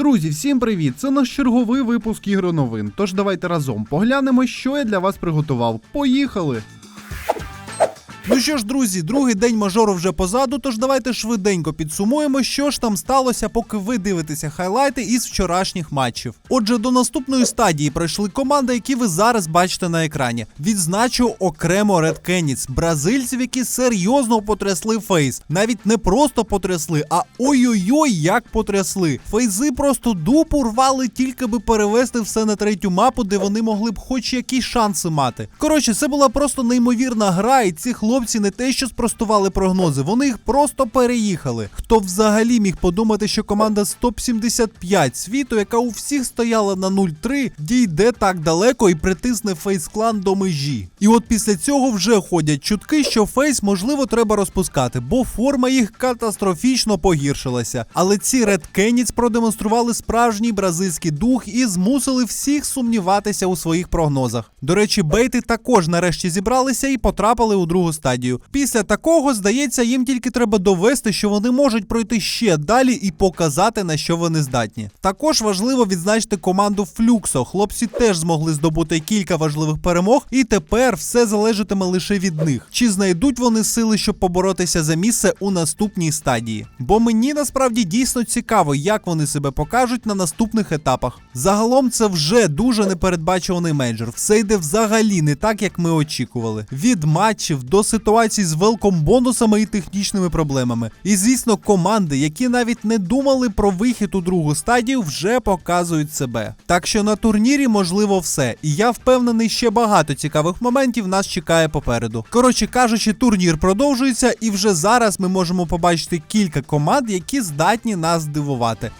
Друзі, всім привіт! Це наш черговий випуск ігроновин. Тож давайте разом поглянемо, що я для вас приготував. Поїхали! Ну що ж, друзі, другий день мажору вже позаду, тож давайте швиденько підсумуємо, що ж там сталося, поки ви дивитеся хайлайти із вчорашніх матчів. Отже, до наступної стадії пройшли команди, які ви зараз бачите на екрані. Відзначу окремо Red Canids, бразильців, які серйозно потрясли фейс. Навіть не просто потрясли, а ой-ой-ой, як потрясли. Фейзи просто дупу рвали, тільки би перевести все на третю мапу, де вони могли б хоч якісь шанси мати. Коротше, це була просто неймовірна гра, і ці хлопці не те, що спростували прогнози, вони їх просто переїхали. Хто взагалі міг подумати, що команда з топ-75 світу, яка у всіх стояла на 0-3, дійде так далеко і притисне Фейс клан до межі. І от після цього вже ходять чутки, що Фейс можливо треба розпускати, бо форма їх катастрофічно погіршилася. Але ці Red Canids продемонстрували справжній бразильський дух і змусили всіх сумніватися у своїх прогнозах. До речі, бейти також нарешті зібралися і потрапили у другу стадію. Після такого, здається, їм тільки треба довести, що вони можуть пройти ще далі і показати, на що вони здатні. Також важливо відзначити команду Флюксо. Хлопці теж змогли здобути кілька важливих перемог, і тепер все залежатиме лише від них. Чи знайдуть вони сили, щоб поборотися за місце у наступній стадії? Бо мені насправді дійсно цікаво, як вони себе покажуть на наступних етапах. Загалом це вже дуже непередбачуваний менеджер. Все йде взагалі не так, як ми очікували. Від матчів до ситуацій з велком бонусами і технічними проблемами. І звісно, команди, які навіть не думали про вихід у другу стадію, вже показують себе. Так що на турнірі можливо все. І я впевнений, ще багато цікавих моментів нас чекає попереду. Коротше кажучи, турнір продовжується, і вже зараз ми можемо побачити кілька команд, які здатні нас здивувати.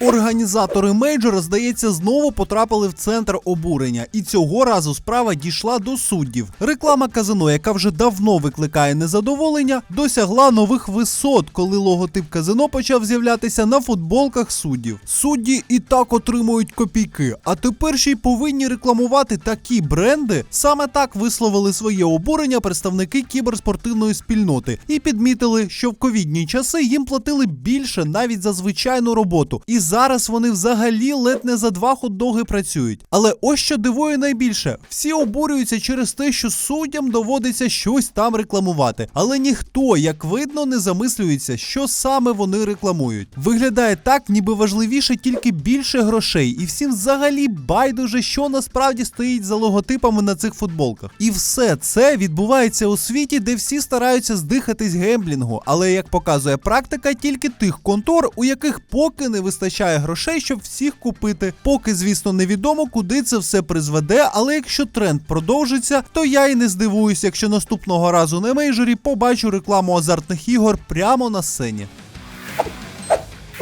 Організатори мейджора, здається, знову потрапили в центр обурення, і цього разу справа дійшла до суддів. Реклама казино, яка вже давно викликає незадоволення, досягла нових висот, коли логотип казино почав з'являтися на футболках суддів. Судді і так отримують копійки, а тепер ще й повинні рекламувати такі бренди. Саме так висловили своє обурення представники кіберспортивної спільноти і підмітили, що в ковідні часи їм платили більше навіть за звичайну роботу. І зараз вони взагалі ледь не за два хот-доги працюють. Але ось що дивує найбільше: всі обурюються через те, що суддям доводиться щось там рекламувати. Але ніхто, як видно, не замислюється, що саме вони рекламують. Виглядає так, ніби важливіше тільки більше грошей, і всім взагалі байдуже, що насправді стоїть за логотипами на цих футболках. І все це відбувається у світі, де всі стараються здихатись гемблінгу. Але як показує практика, тільки тих контор, у яких поки не вистачає грошей, щоб всіх купити. Поки, звісно, невідомо, куди це все призведе, але якщо тренд продовжиться, то я і не здивуюсь, якщо наступного разу на мейджорі побачу рекламу азартних ігор прямо на сцені.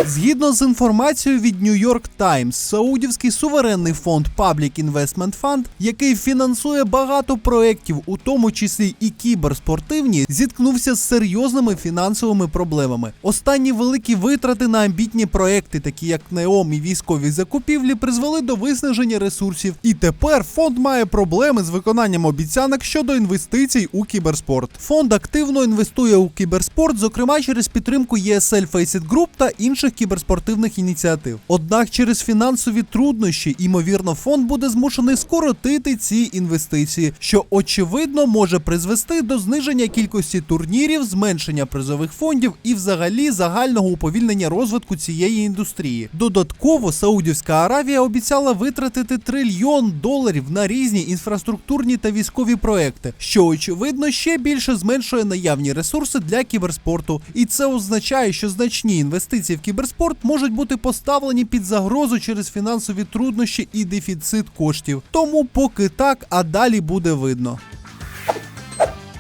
Згідно з інформацією від New York Times, саудівський суверенний фонд Public Investment Fund, який фінансує багато проєктів, у тому числі і кіберспортивні, зіткнувся з серйозними фінансовими проблемами. Останні великі витрати на амбітні проекти, такі як НЕОМ і військові закупівлі, призвели до виснаження ресурсів. І тепер фонд має проблеми з виконанням обіцянок щодо інвестицій у кіберспорт. Фонд активно інвестує у кіберспорт, зокрема через підтримку ESL Faceit Group та інших кіберспортивних ініціатив. Однак через фінансові труднощі, ймовірно, фонд буде змушений скоротити ці інвестиції, що очевидно може призвести до зниження кількості турнірів, зменшення призових фондів і взагалі загального уповільнення розвитку цієї індустрії. Додатково Саудівська Аравія обіцяла витратити трильйон доларів на різні інфраструктурні та військові проекти, що очевидно ще більше зменшує наявні ресурси для кіберспорту. І це означає, що значні інвестиції в кіберспорт можуть бути поставлені під загрозу через фінансові труднощі і дефіцит коштів. Тому поки так, а далі буде видно.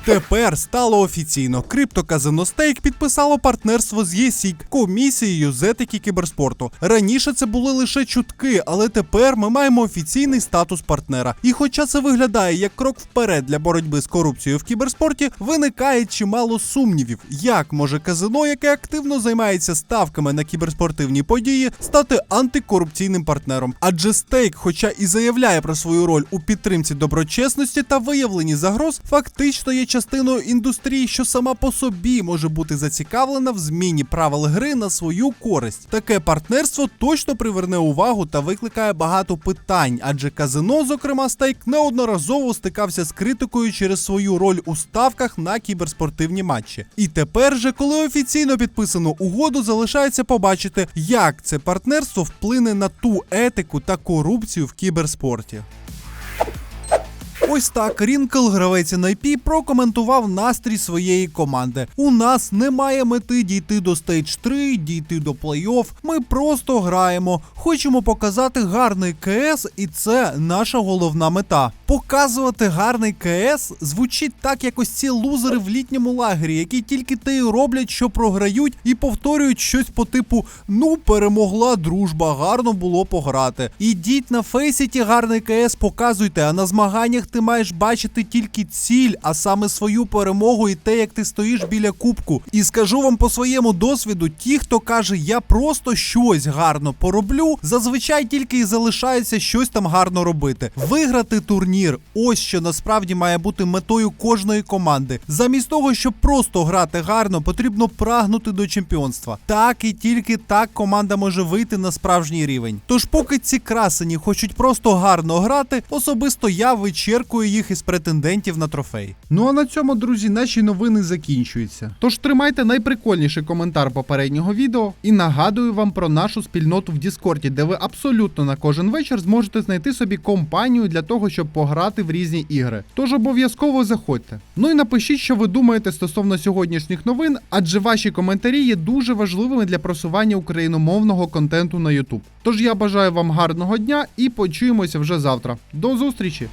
Тепер стало офіційно. Криптоказино Стейк підписало партнерство з ЄСІК, комісією з етики кіберспорту. Раніше це були лише чутки, але тепер ми маємо офіційний статус партнера. І хоча це виглядає як крок вперед для боротьби з корупцією в кіберспорті, виникає чимало сумнівів, як може казино, яке активно займається ставками на кіберспортивні події, стати антикорупційним партнером. Адже стейк, хоча і заявляє про свою роль у підтримці доброчесності та виявленні загроз, фактично є частиною частиною індустрії, що сама по собі може бути зацікавлена в зміні правил гри на свою користь. Таке партнерство точно приверне увагу та викликає багато питань, адже казино, зокрема стейк, неодноразово стикався з критикою через свою роль у ставках на кіберспортивні матчі. І тепер же, коли офіційно підписано угоду, залишається побачити, як це партнерство вплине на ту етику та корупцію в кіберспорті. Ось так Рінкл, гравець NIP, прокоментував настрій своєї команди. У нас немає мети дійти до стейдж 3, дійти до плей-офф. Ми просто граємо. Хочемо показати гарний КС, і це наша головна мета. Показувати гарний КС звучить так, як ось ці лузери в літньому лагері, які тільки те й роблять, що програють, і повторюють щось по типу: ну, перемогла дружба, гарно було пограти. Ідіть на фейсіті гарний КС, показуйте, а на змаганнях ти маєш бачити тільки ціль, а саме свою перемогу і те, як ти стоїш біля кубку. І скажу вам по своєму досвіду: ті, хто каже, я просто щось гарно пороблю, зазвичай тільки і залишається щось там гарно робити. Виграти турнір, ось що насправді має бути метою кожної команди. Замість того, щоб просто грати гарно, потрібно прагнути до чемпіонства. Так і тільки так команда може вийти на справжній рівень. Тож, поки ці красені хочуть просто гарно грати, особисто я вичеркую їх із претендентів на трофей. Ну а на цьому, друзі, наші новини закінчуються. Тож тримайте найприкольніший коментар попереднього відео і нагадую вам про нашу спільноту в Діскорді, де ви абсолютно на кожен вечір зможете знайти собі компанію для того, щоб пограти в різні ігри. Тож обов'язково заходьте. Ну і напишіть, що ви думаєте стосовно сьогоднішніх новин, адже ваші коментарі є дуже важливими для просування україномовного контенту на YouTube. Тож я бажаю вам гарного дня і почуємося вже завтра. До зустрічі!